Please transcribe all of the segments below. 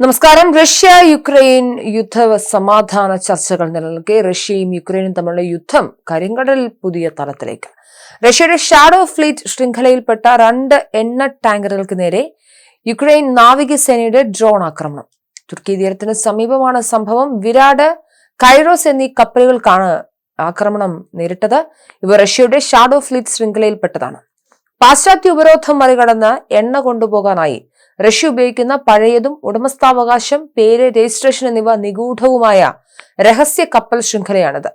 നമസ്കാരം. Russia Ukraine യുദ്ധ സമാധാന ചർച്ചകൾ നിലനിൽക്കെ റഷ്യയും യുക്രൈനും തമ്മിലുള്ള യുദ്ധം കരിങ്കടൽ പുതിയ തലത്തിലേക്ക്. റഷ്യയുടെ ഷാഡോ ഫ്ലീറ്റ് ശൃംഖലയിൽപ്പെട്ട രണ്ട് എണ്ണ ടാങ്കറുകൾക്ക് നേരെ യുക്രൈൻ നാവികസേനയുടെ ഡ്രോൺ ആക്രമണം. തുർക്കി തീരത്തിന് സമീപമാണ് സംഭവം. വിരാട് കൈറോസ് എന്നീ കപ്പലുകൾക്കാണ് ആക്രമണം നേരിട്ടത്. ഇവ റഷ്യയുടെ ഷാഡോ ഫ്ലീറ്റ് ശൃംഖലയിൽപ്പെട്ടതാണ്. പാശ്ചാത്യ ഉപരോധം മറികടന്ന് എണ്ണ കൊണ്ടുപോകാനായി റഷ്യ ഉപയോഗിക്കുന്ന പഴയതും ഉടമസ്ഥാവകാശം പേര് രജിസ്ട്രേഷൻ എന്നിവ നിഗൂഢവുമായ രഹസ്യ കപ്പൽ ശൃംഖലയാണിത്.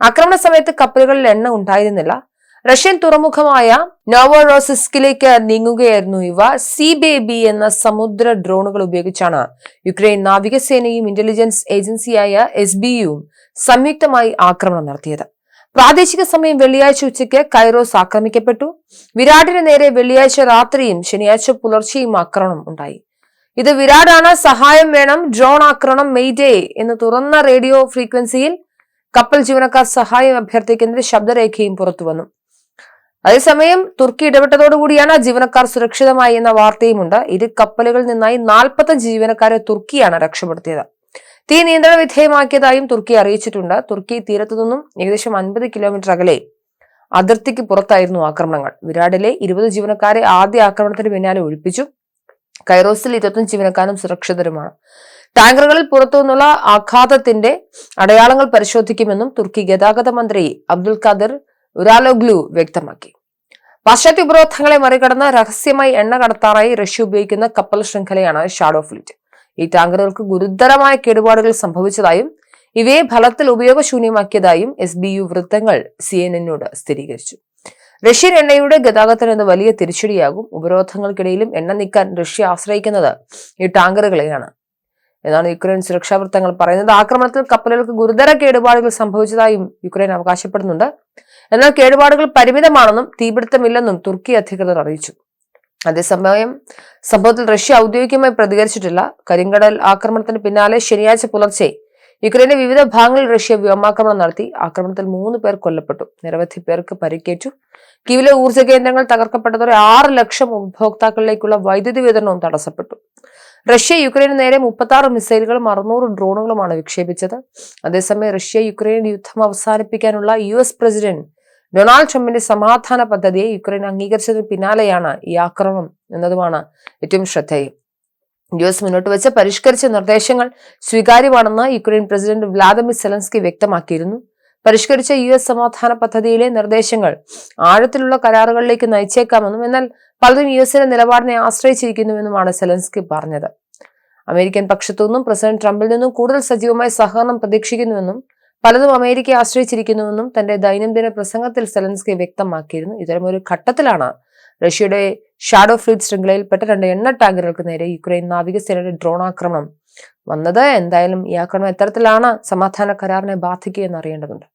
ആക്രമണ സമയത്ത് കപ്പലുകളിൽ എണ്ണ ഉണ്ടായിരുന്നില്ല. റഷ്യൻ തുറമുഖമായ നോവോറോസിസ്കിലേക്ക് നീങ്ങുകയായിരുന്നു ഇവ. സി ബേബി എന്ന സമുദ്ര ഡ്രോണുകൾ ഉപയോഗിച്ചാണ് യുക്രൈൻ നാവികസേനയും ഇന്റലിജൻസ് ഏജൻസിയായ എസ് ബിയും സംയുക്തമായി ആക്രമണം നടത്തിയത്. പ്രാദേശിക സമയം വെള്ളിയാഴ്ച ഉച്ചയ്ക്ക് കൈറോസ് ആക്രമിക്കപ്പെട്ടു. വിരാടിന് നേരെ വെള്ളിയാഴ്ച രാത്രിയും ശനിയാഴ്ച പുലർച്ചെയും ആക്രമണം ഉണ്ടായി. ഇത് വിരാടാണ് സഹായം വേണം ഡ്രോൺ ആക്രമണം മെയ്ഡേ എന്ന് തുറന്ന റേഡിയോ ഫ്രീക്വൻസിയിൽ കപ്പൽ ജീവനക്കാർ സഹായം അഭ്യർത്ഥിക്കുന്നതിന്റെ ശബ്ദരേഖയും പുറത്തു വന്നു. അതേസമയം തുർക്കി ഇടപെട്ടതോടുകൂടിയാണ് ജീവനക്കാർ സുരക്ഷിതമായി എന്ന വാർത്തയുമുണ്ട്. ഇരു കപ്പലുകളിൽ നിന്നായി നാൽപ്പത്തഞ്ച് ജീവനക്കാരെ തുർക്കിയാണ് രക്ഷപ്പെടുത്തിയത്. തീ നിയന്ത്രണ വിധേയമാക്കിയതായും തുർക്കി അറിയിച്ചിട്ടുണ്ട്. തുർക്കി തീരത്തു നിന്നും ഏകദേശം അൻപത് കിലോമീറ്റർ അകലെ അതിർത്തിക്ക് പുറത്തായിരുന്നു ആക്രമണങ്ങൾ. വിരാടിലെ ഇരുപത് ജീവനക്കാരെ ആദ്യ ആക്രമണത്തിന് പിന്നാലെ ഒഴിപ്പിച്ചു. കൈറോസിൽ ഇരുപത്തഞ്ച് ജീവനക്കാരും സുരക്ഷിതരുമാണ്. ടാങ്കറുകളിൽ പുറത്തുനിന്നുള്ള ആഘാതത്തിന്റെ അടയാളങ്ങൾ പരിശോധിക്കുമെന്നും തുർക്കി ഗതാഗത മന്ത്രി അബ്ദുൽ ഖാദിർ ഉരാലോഗ്ലു വ്യക്തമാക്കി. പാശ്ചാത്യ ഉപരോധങ്ങളെ മറികടന്ന് രഹസ്യമായി എണ്ണ കടത്താറായി റഷ്യ ഉപയോഗിക്കുന്ന കപ്പൽ ശൃംഖലയാണ് ഷാഡോ ഫ്ലീറ്റ്. ഈ ടാങ്കറുകൾക്ക് ഗുരുതരമായ കേടുപാടുകൾ സംഭവിച്ചതായും ഇവയെ ഫലത്തിൽ ഉപയോഗശൂന്യമാക്കിയതായും എസ് ബി യു വൃത്തങ്ങൾ സി എൻ എന്നോട് സ്ഥിരീകരിച്ചു. റഷ്യൻ എണ്ണയുടെ ഗതാഗതത്തിന് ഇത് വലിയ തിരിച്ചടിയാകും. ഉപരോധങ്ങൾക്കിടയിലും എണ്ണ നീക്കാൻ റഷ്യ ആശ്രയിക്കുന്നത് ഈ ടാങ്കറുകളെയാണ് എന്നാണ് യുക്രൈൻ സുരക്ഷാ വൃത്തങ്ങൾ പറയുന്നത്. ആക്രമണത്തിൽ കപ്പലുകൾക്ക് ഗുരുതര കേടുപാടുകൾ സംഭവിച്ചതായും യുക്രൈൻ അവകാശപ്പെടുന്നുണ്ട്. എന്നാൽ കേടുപാടുകൾ പരിമിതമാണെന്നും തീപിടുത്തമില്ലെന്നും തുർക്കി അധികൃതർ അറിയിച്ചു. അതേസമയം സംഭവത്തിൽ റഷ്യ ഔദ്യോഗികമായി പ്രതികരിച്ചിട്ടില്ല. കരിങ്കടൽ ആക്രമണത്തിന് പിന്നാലെ ശനിയാഴ്ച പുലർച്ചെ യുക്രൈന്റെ വിവിധ ഭാഗങ്ങളിൽ റഷ്യ വ്യോമാക്രമണം നടത്തി. ആക്രമണത്തിൽ മൂന്ന് പേർ കൊല്ലപ്പെട്ടു. നിരവധി പേർക്ക് പരിക്കേറ്റു. കീവിലെ ഊർജ കേന്ദ്രങ്ങൾ തകർക്കപ്പെട്ടതോടെ ആറ് ലക്ഷം ഉപഭോക്താക്കളിലേക്കുള്ള വൈദ്യുതി വിതരണവും തടസ്സപ്പെട്ടു. റഷ്യ യുക്രൈന് നേരെ മുപ്പത്തി ആറ് മിസൈലുകളും അറുന്നൂറ് ഡ്രോണുകളുമാണ് വിക്ഷേപിച്ചത്. അതേസമയം റഷ്യ യുക്രൈൻ യുദ്ധം അവസാനിപ്പിക്കാനുള്ള യു എസ് പ്രസിഡന്റ് ഡൊണാൾഡ് ട്രംപിന്റെ സമാധാന പദ്ധതിയെ യുക്രൈൻ അംഗീകരിച്ചതിന് പിന്നാലെയാണ് ഈ ആക്രമണം എന്നതുമാണ് ഏറ്റവും ശ്രദ്ധേയം. യു എസ് മുന്നോട്ട് വെച്ച പരിഷ്കരിച്ച നിർദ്ദേശങ്ങൾ സ്വീകാര്യമാണെന്ന് യുക്രൈൻ പ്രസിഡന്റ് വ്ലാദിമിർ സെലൻസ്കി വ്യക്തമാക്കിയിരുന്നു. പരിഷ്കരിച്ച യു എസ് സമാധാന പദ്ധതിയിലെ നിർദ്ദേശങ്ങൾ ആഴത്തിലുള്ള കരാറുകളിലേക്ക് നയിച്ചേക്കാമെന്നും എന്നാൽ പലരും യു എസിന്റെ നിലപാടിനെ ആശ്രയിച്ചിരിക്കുന്നുവെന്നുമാണ് സെലൻസ്കി പറഞ്ഞത്. അമേരിക്കൻ പക്ഷത്തു നിന്നും പ്രസിഡന്റ് ട്രംപിൽ നിന്നും കൂടുതൽ സജീവമായ സഹകരണം പ്രതീക്ഷിക്കുന്നുവെന്നും പലതും അമേരിക്കയെ ആശ്രയിച്ചിരിക്കുന്നുവെന്നും തന്റെ ദൈനംദിന പ്രസംഗത്തിൽ സെലൻസ്കി വ്യക്തമാക്കിയിരുന്നു. ഇത്തരമൊരു ഘട്ടത്തിലാണ് റഷ്യയുടെ ഷാഡോ ഫ്ലീറ്റ് ശൃംഖലയിൽപ്പെട്ട രണ്ട് എണ്ണ ടാങ്കറുകൾക്ക് നേരെ യുക്രൈൻ നാവികസേനയുടെ ഡ്രോൺ ആക്രമണം വന്നത്. എന്തായാലും ഈ ആക്രമണം എത്തരത്തിലാണ് സമാധാന കരാറിനെ ബാധിക്കുക എന്ന് അറിയേണ്ടതുണ്ട്.